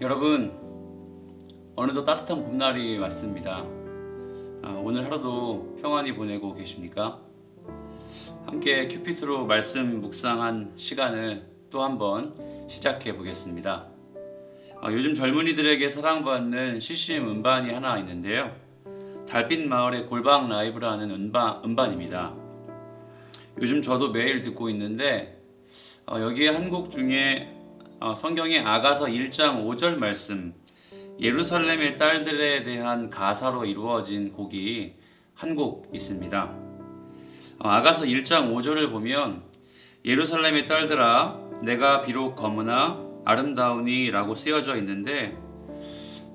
여러분 어느덧 따뜻한 봄날이 왔습니다. 아, 오늘 하루도 평안히 보내고 계십니까? 함께 큐피트로 말씀 묵상한 시간을 또 한번 시작해 보겠습니다. 아, 요즘 젊은이들에게 사랑받는 CCM 음반이 하나 있는데요. 달빛 마을의 골방 라이브라는 음반, 음반입니다. 요즘 저도 매일 듣고 있는데 어, 여기에 한 곡 중에 어, 성경의 아가서 1장 5절 말씀 예루살렘의 딸들에 대한 가사로 이루어진 곡이 한 곡 있습니다. 어, 아가서 1장 5절을 보면 예루살렘의 딸들아 내가 비록 검으나 아름다우니라고 쓰여져 있는데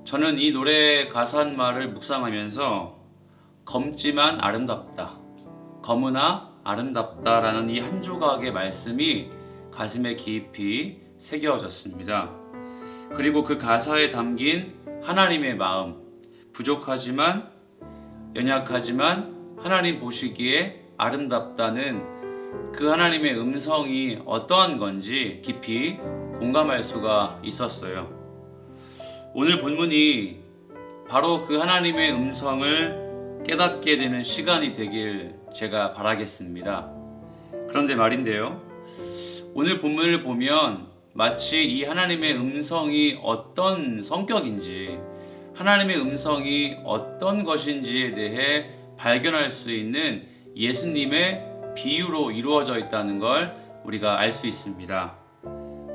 저는 이 노래 가사 한 말을 묵상하면서 검지만 아름답다. 검으나 아름답다라는 이 한 조각의 말씀이 가슴에 깊이 새겨졌습니다. 그리고 그 가사에 담긴 하나님의 마음, 부족하지만 연약하지만 하나님 보시기에 아름답다는 그 하나님의 음성이 어떠한 건지 깊이 공감할 수가 있었어요. 오늘 본문이 바로 그 하나님의 음성을 깨닫게 되는 시간이 되길 제가 바라겠습니다. 그런데 말인데요. 오늘 본문을 보면 마치 이 하나님의 음성이 어떤 성격인지, 하나님의 음성이 어떤 것인지에 대해 발견할 수 있는 예수님의 비유로 이루어져 있다는 걸 우리가 알 수 있습니다.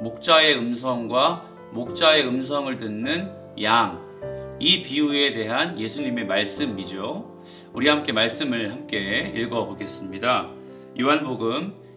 목자의 음성과 목자의 음성을 듣는 양, 이 비유에 대한 예수님의 말씀이죠. 우리 함께 말씀을 함께 읽어 보겠습니다. 요한복음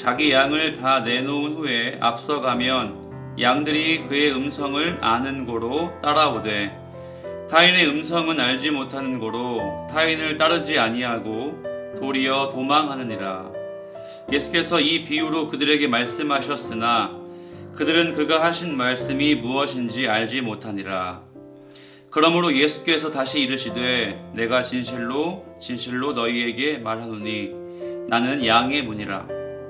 자기 양을 다 내놓은 후에 앞서가면 양들이 그의 음성을 아는 고로 따라오되 타인의 음성은 알지 못하는 고로 타인을 따르지 아니하고 도리어 도망하느니라. 예수께서 이 비유로 그들에게 말씀하셨으나 그들은 그가 하신 말씀이 무엇인지 알지 못하니라. 그러므로 예수께서 다시 이르시되 내가 진실로 진실로 너희에게 말하노니 나는 양의 문이라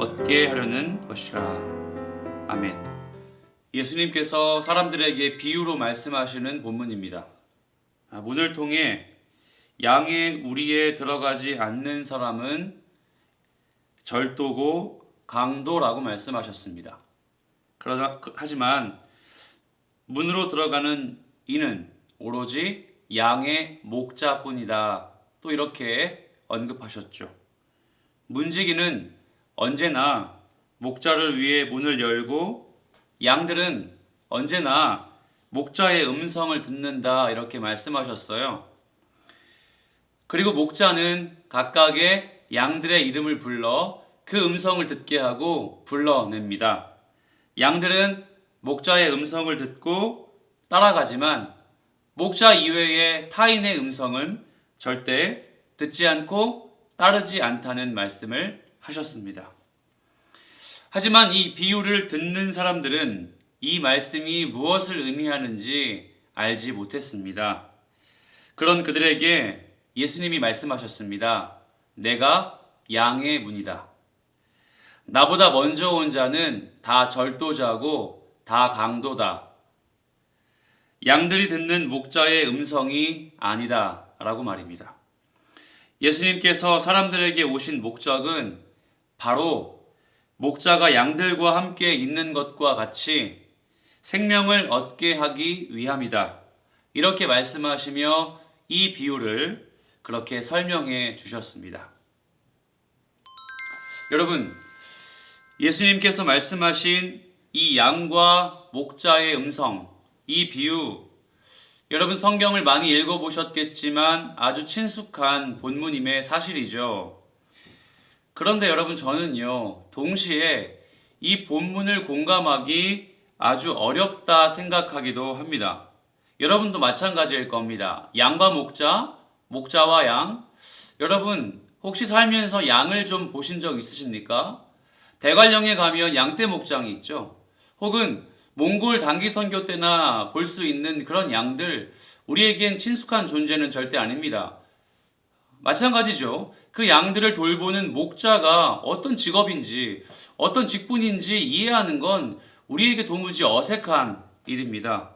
얻게 하려는 것이라 아멘 예수님께서 사람들에게 비유로 말씀하시는 본문입니다 아, 문을 통해 양의 우리에 들어가지 않는 사람은 절도고 강도라고 말씀하셨습니다. 그러나 그- 하지만 문으로 들어가는 이는 오로지 양의 목자뿐이다. 또 이렇게 언급하셨죠. 문지기는 언제나 목자를 위해 문을 열고 양들은 언제나 목자의 음성을 듣는다 이렇게 말씀하셨어요. 그리고 목자는 각각의 양들의 이름을 불러 그 음성을 듣게 하고 불러냅니다. 양들은 목자의 음성을 듣고 따라가지만 목자 이외의 타인의 음성은 절대 듣지 않고 따르지 않다는 말씀을 하셨습니다. 하지만 이 비유를 듣는 사람들은 이 말씀이 무엇을 의미하는지 알지 못했습니다. 그런 그들에게 예수님이 말씀하셨습니다. 내가 양의 문이다. 나보다 먼저 온 자는 다 절도자고 다 강도다. 양들이 듣는 목자의 음성이 아니다. 라고 말입니다. 예수님께서 사람들에게 오신 목적은 바로 목자가 양들과 함께 있는 것과 같이 생명을 얻게 하기 위함이다. 이렇게 말씀하시며 이 비유를 그렇게 설명해 주셨습니다. 여러분, 예수님께서 말씀하신 이 양과 목자의 음성, 이 비유, 여러분 성경을 많이 읽어보셨겠지만 아주 친숙한 본문임의 사실이죠. 그런데 여러분 저는요, 동시에 이 본문을 공감하기 아주 어렵다 생각하기도 합니다. 여러분도 마찬가지일 겁니다. 양과 목자, 목자와 양. 여러분, 혹시 살면서 양을 좀 보신 적 있으십니까? 대관령에 가면 양떼 목장이 있죠. 혹은 몽골 단기 선교 때나 볼 수 있는 그런 양들, 우리에겐 친숙한 존재는 절대 아닙니다. 마찬가지죠. 그 양들을 돌보는 목자가 어떤 직업인지, 어떤 직분인지 이해하는 건 우리에게 도무지 어색한 일입니다.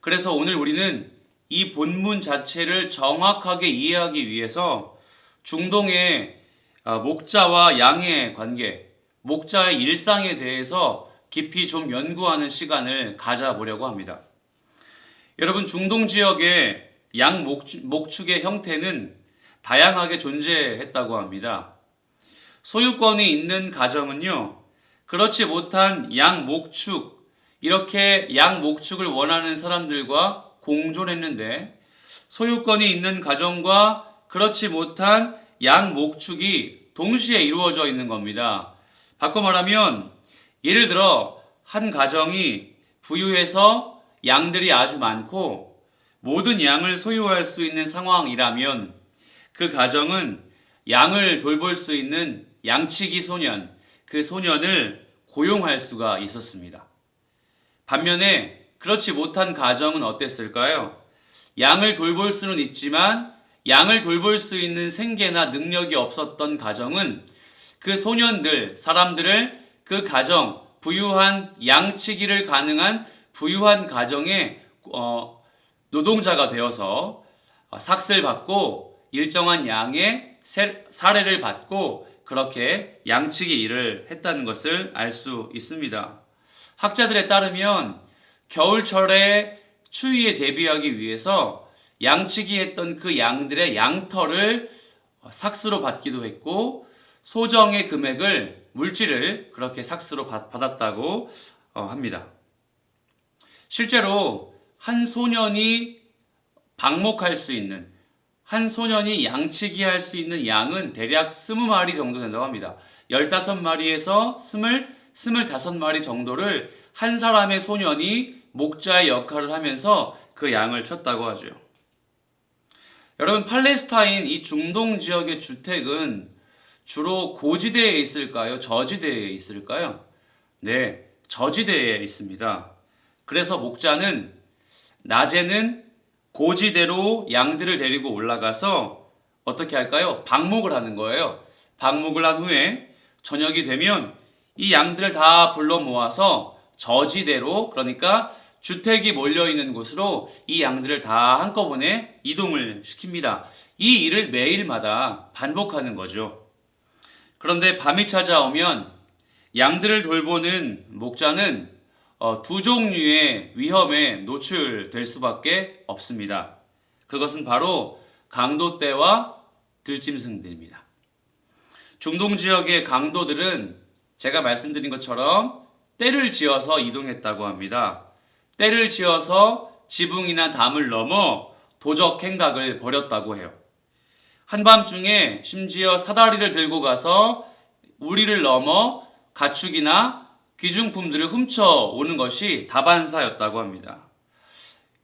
그래서 오늘 우리는 이 본문 자체를 정확하게 이해하기 위해서 중동의 아, 목자와 양의 관계, 목자의 일상에 대해서 깊이 좀 연구하는 시간을 가져보려고 합니다. 여러분, 중동 지역의 양 목축의 형태는 다양하게 존재했다고 합니다. 소유권이 있는 가정은요, 그렇지 못한 양 목축, 이렇게 양 목축을 원하는 사람들과 공존했는데, 소유권이 있는 가정과 그렇지 못한 양 목축이 동시에 이루어져 있는 겁니다. 바꿔 말하면, 예를 들어, 한 가정이 부유해서 양들이 아주 많고, 모든 양을 소유할 수 있는 상황이라면, 그 가정은 양을 돌볼 수 있는 양치기 소년, 그 소년을 고용할 수가 있었습니다. 반면에 그렇지 못한 가정은 어땠을까요? 양을 돌볼 수는 있지만 양을 돌볼 수 있는 생계나 능력이 없었던 가정은 그 소년들, 사람들을 그 가정, 부유한 양치기를 가능한 부유한 가정의 어, 노동자가 되어서 삭슬 받고 일정한 양의 사례를 받고 그렇게 양치기 일을 했다는 것을 알 수 있습니다. 학자들에 따르면 겨울철에 추위에 대비하기 위해서 양치기 했던 그 양들의 양털을 삭스로 받기도 했고 소정의 금액을 물질을 그렇게 삭스로 받았다고 어, 합니다. 실제로 한 소년이 방목할 수 있는 한 소년이 양치기 할 수 있는 양은 대략 20마리 정도 된다고 합니다. 15마리에서 20, 25마리 정도를 한 사람의 소년이 목자의 역할을 하면서 그 양을 쳤다고 하죠. 여러분, 팔레스타인 이 중동 지역의 주택은 주로 고지대에 있을까요? 저지대에 있을까요? 네, 저지대에 있습니다. 그래서 목자는 낮에는 고지대로 양들을 데리고 올라가서 어떻게 할까요? 방목을 하는 거예요. 방목을 한 후에 저녁이 되면 이 양들을 다 불러 모아서 저지대로 그러니까 주택이 몰려 있는 곳으로 이 양들을 다 한꺼번에 이동을 시킵니다. 이 일을 매일마다 반복하는 거죠. 그런데 밤이 찾아오면 양들을 돌보는 목자는 어, 두 종류의 위험에 노출될 수밖에 없습니다. 그것은 바로 강도떼와 들짐승들입니다. 중동 지역의 강도들은 제가 말씀드린 것처럼 때를 지어서 이동했다고 합니다. 때를 지어서 지붕이나 담을 넘어 도적 행각을 벌였다고 해요. 한밤중에 심지어 사다리를 들고 가서 우리를 넘어 가축이나 귀중품들을 훔쳐 오는 것이 다반사였다고 합니다.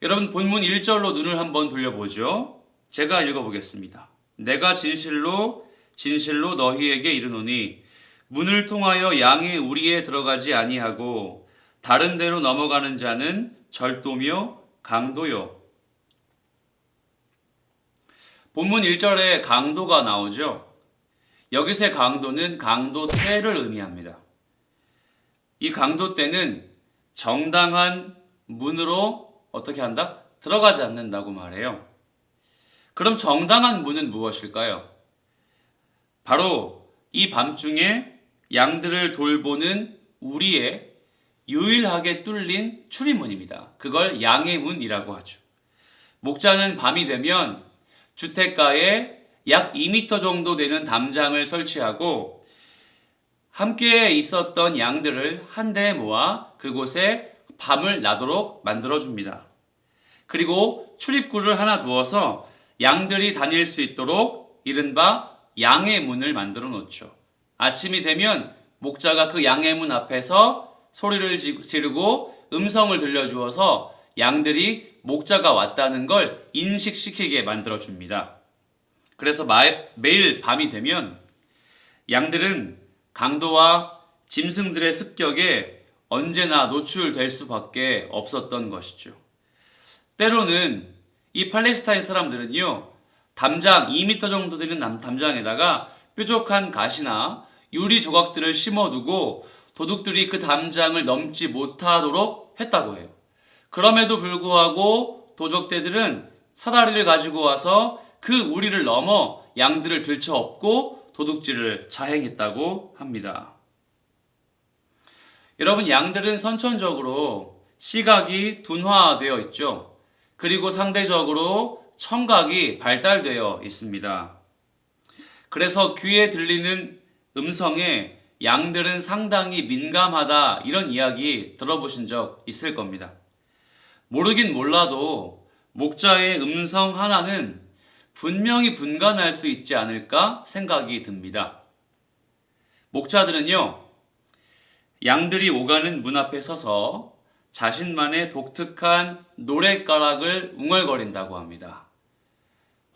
여러분 본문 1절로 눈을 한번 돌려보죠. 제가 읽어보겠습니다. 내가 진실로 진실로 너희에게 이르노니 문을 통하여 양의 우리에 들어가지 아니하고 다른 데로 넘어가는 자는 절도며 강도요. 본문 1절에 강도가 나오죠. 여기서의 강도는 강도 태를 의미합니다. 이 강도 때는 정당한 문으로 어떻게 한다? 들어가지 않는다고 말해요. 그럼 정당한 문은 무엇일까요? 바로 이 밤중에 양들을 돌보는 우리의 유일하게 뚫린 출입문입니다. 그걸 양의 문이라고 하죠. 목자는 밤이 되면 주택가에 약 2m 정도 되는 담장을 설치하고 함께 있었던 양들을 한데 모아 그곳에 밤을 나도록 만들어 줍니다. 그리고 출입구를 하나 두어서 양들이 다닐 수 있도록 이른바 양의 문을 만들어 놓죠. 아침이 되면 목자가 그 양의 문 앞에서 소리를 지- 지르고 음성을 들려주어서 양들이 목자가 왔다는 걸 인식시키게 만들어 줍니다. 그래서 마- 매일 밤이 되면 양들은 강도와 짐승들의 습격에 언제나 노출될 수밖에 없었던 것이죠. 때로는 이 팔레스타인 사람들은요, 담장 2m 정도 되는 남- 담장에다가 뾰족한 가시나 유리 조각들을 심어두고 도둑들이 그 담장을 넘지 못하도록 했다고 해요. 그럼에도 불구하고 도적대들은 사다리를 가지고 와서 그 우리를 넘어 양들을 들쳐업고 도둑질을 자행했다고 합니다. 여러분, 양들은 선천적으로 시각이 둔화되어 있죠. 그리고 상대적으로 청각이 발달되어 있습니다. 그래서 귀에 들리는 음성에 양들은 상당히 민감하다 이런 이야기 들어보신 적 있을 겁니다. 모르긴 몰라도 목자의 음성 하나는 분명히 분간할 수 있지 않을까 생각이 듭니다. 목자들은요, 양들이 오가는 문 앞에 서서 자신만의 독특한 노랫가락을 웅얼거린다고 합니다.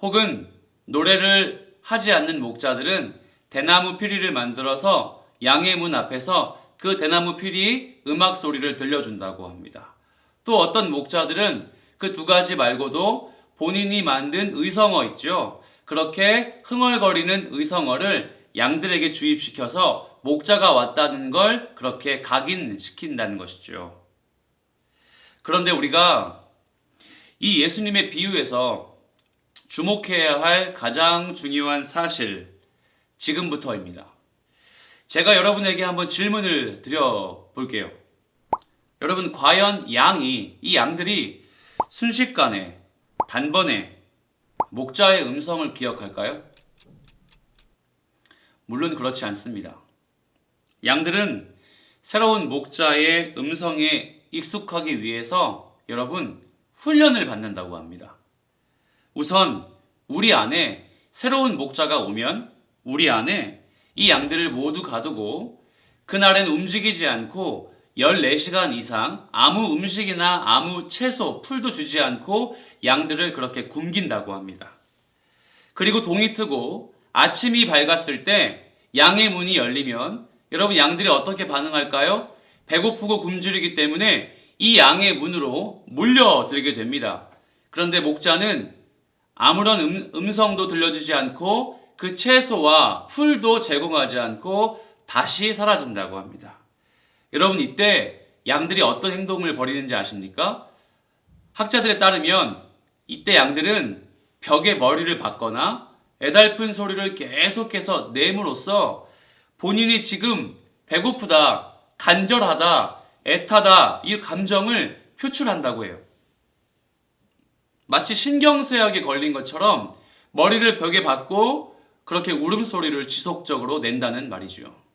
혹은 노래를 하지 않는 목자들은 대나무 피리를 만들어서 양의 문 앞에서 그 대나무 피리 음악 소리를 들려준다고 합니다. 또 어떤 목자들은 그 두 가지 말고도 본인이 만든 의성어 있죠. 그렇게 흥얼거리는 의성어를 양들에게 주입시켜서 목자가 왔다는 걸 그렇게 각인시킨다는 것이죠. 그런데 우리가 이 예수님의 비유에서 주목해야 할 가장 중요한 사실, 지금부터입니다. 제가 여러분에게 한번 질문을 드려 볼게요. 여러분, 과연 양이, 이 양들이 순식간에, 단번에 목자의 음성을 기억할까요? 물론 그렇지 않습니다. 양들은 새로운 목자의 음성에 익숙하기 위해서 여러분 훈련을 받는다고 합니다. 우선 우리 안에 새로운 목자가 오면 우리 안에 이 양들을 모두 가두고 그날엔 움직이지 않고 14시간 이상 아무 음식이나 아무 채소, 풀도 주지 않고 양들을 그렇게 굶긴다고 합니다. 그리고 동이 트고 아침이 밝았을 때 양의 문이 열리면 여러분 양들이 어떻게 반응할까요? 배고프고 굶주리기 때문에 이 양의 문으로 몰려들게 됩니다. 그런데 목자는 아무런 음, 음성도 들려주지 않고 그 채소와 풀도 제공하지 않고 다시 사라진다고 합니다. 여러분 이때 양들이 어떤 행동을 벌이는지 아십니까? 학자들에 따르면 이때 양들은 벽에 머리를 박거나 애달픈 소리를 계속해서 내므로써 본인이 지금 배고프다, 간절하다, 애타다 이 감정을 표출한다고 해요. 마치 신경쇠약에 걸린 것처럼 머리를 벽에 박고 그렇게 울음소리를 지속적으로 낸다는 말이죠.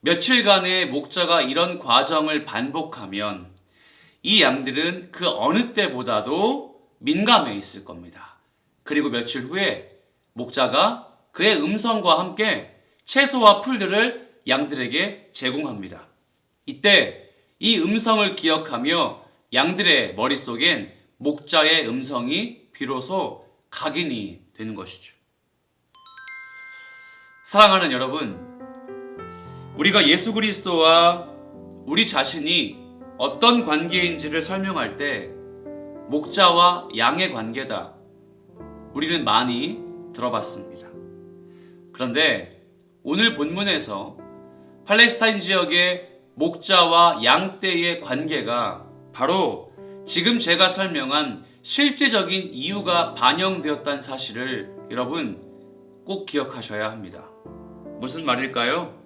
며칠간의 목자가 이런 과정을 반복하면 이 양들은 그 어느 때보다도 민감해 있을 겁니다. 그리고 며칠 후에 목자가 그의 음성과 함께 채소와 풀들을 양들에게 제공합니다. 이때 이 음성을 기억하며 양들의 머릿속엔 목자의 음성이 비로소 각인이 되는 것이죠. 사랑하는 여러분, 우리가 예수 그리스도와 우리 자신이 어떤 관계인지를 설명할 때 목자와 양의 관계다. 우리는 많이 들어봤습니다. 그런데 오늘 본문에서 팔레스타인 지역의 목자와 양떼의 관계가 바로 지금 제가 설명한 실제적인 이유가 반영되었다는 사실을 여러분 꼭 기억하셔야 합니다. 무슨 말일까요?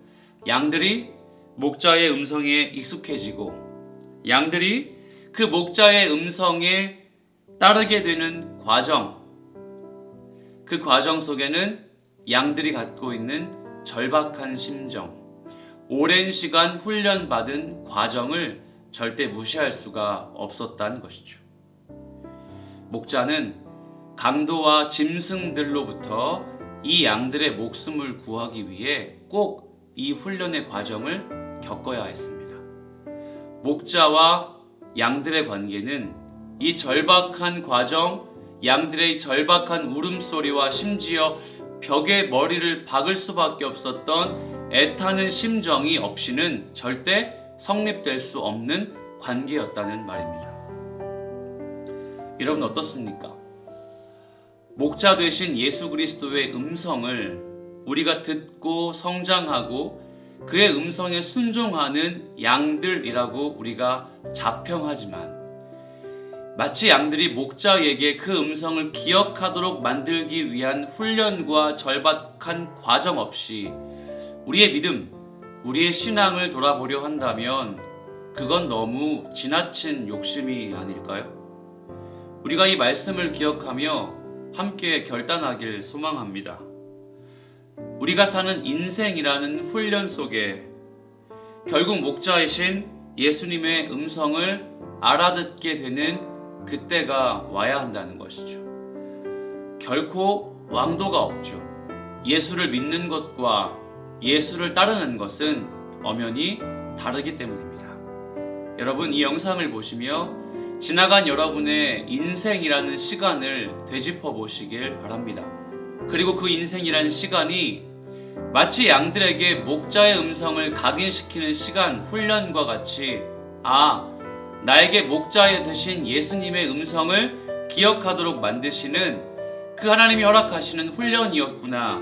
양들이 목자의 음성에 익숙해지고 양들이 그 목자의 음성에 따르게 되는 과정 그 과정 속에는 양들이 갖고 있는 절박한 심정 오랜 시간 훈련받은 과정을 절대 무시할 수가 없었다는 것이죠. 목자는 강도와 짐승들로부터 이 양들의 목숨을 구하기 위해 꼭 이 훈련의 과정을 겪어야 했습니다. 목자와 양들의 관계는 이 절박한 과정, 양들의 절박한 울음소리와 심지어 벽에 머리를 박을 수밖에 없었던 애타는 심정이 없이는 절대 성립될 수 없는 관계였다는 말입니다. 여러분 어떻습니까? 목자 되신 예수 그리스도의 음성을 우리가 듣고 성장하고 그의 음성에 순종하는 양들이라고 우리가 자평하지만 마치 양들이 목자에게 그 음성을 기억하도록 만들기 위한 훈련과 절박한 과정 없이 우리의 믿음, 우리의 신앙을 돌아보려 한다면 그건 너무 지나친 욕심이 아닐까요? 우리가 이 말씀을 기억하며 함께 결단하길 소망합니다. 우리가 사는 인생이라는 훈련 속에 결국 목자이신 예수님의 음성을 알아듣게 되는 그때가 와야 한다는 것이죠. 결코 왕도가 없죠. 예수를 믿는 것과 예수를 따르는 것은 엄연히 다르기 때문입니다. 여러분 이 영상을 보시며 지나간 여러분의 인생이라는 시간을 되짚어 보시길 바랍니다. 그리고 그 인생이라는 시간이 마치 양들에게 목자의 음성을 각인시키는 시간 훈련과 같이 아 나에게 목자의 되신 예수님의 음성을 기억하도록 만드시는 그 하나님이 허락하시는 훈련이었구나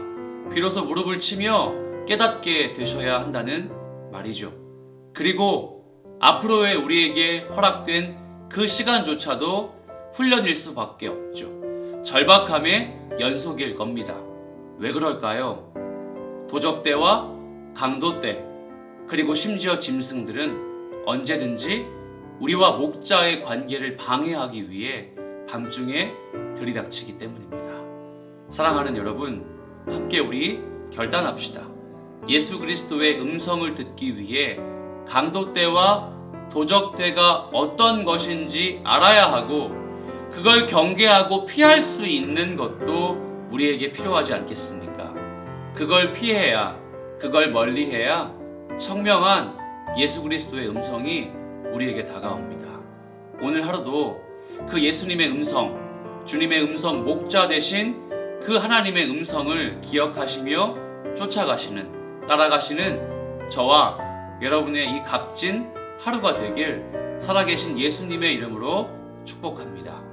비로소 무릎을 치며 깨닫게 되셔야 한다는 말이죠. 그리고 앞으로의 우리에게 허락된 그 시간조차도 훈련일 수밖에 없죠. 절박함의 연속일 겁니다. 왜 그럴까요? 도적 때와 강도 때 그리고 심지어 짐승들은 언제든지 우리와 목자의 관계를 방해하기 위해 밤중에 들이닥치기 때문입니다. 사랑하는 여러분, 함께 우리 결단합시다. 예수 그리스도의 음성을 듣기 위해 강도 때와 도적 때가 어떤 것인지 알아야 하고 그걸 경계하고 피할 수 있는 것도 우리에게 필요하지 않겠습니까? 그걸 피해야, 그걸 멀리해야 청명한 예수 그리스도의 음성이 우리에게 다가옵니다. 오늘 하루도 그 예수님의 음성, 주님의 음성 목자 대신 그 하나님의 음성을 기억하시며 쫓아가시는, 따라가시는 저와 여러분의 이 값진 하루가 되길 살아계신 예수님의 이름으로 축복합니다.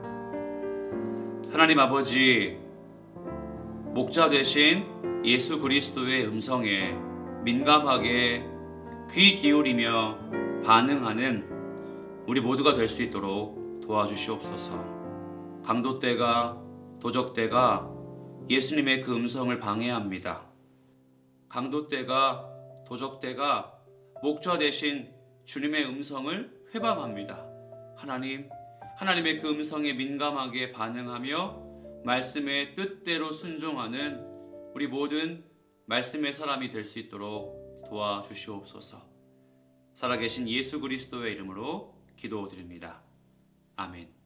하나님 아버지, 목자 되신 예수 그리스도의 음성에 민감하게 귀 기울이며 반응하는 우리 모두가 될 수 있도록 도와주시옵소서. 강도 때가 도적 때가 예수님의 그 음성을 방해합니다. 강도 때가 도적 때가 목자 대신 주님의 음성을 회방합니다. 하나님, 하나님의 그 음성에 민감하게 반응하며 말씀의 뜻대로 순종하는 우리 모든 말씀의 사람이 될 수 있도록 도와주시옵소서. 살아계신 예수 그리스도의 이름으로 기도드립니다. 아멘.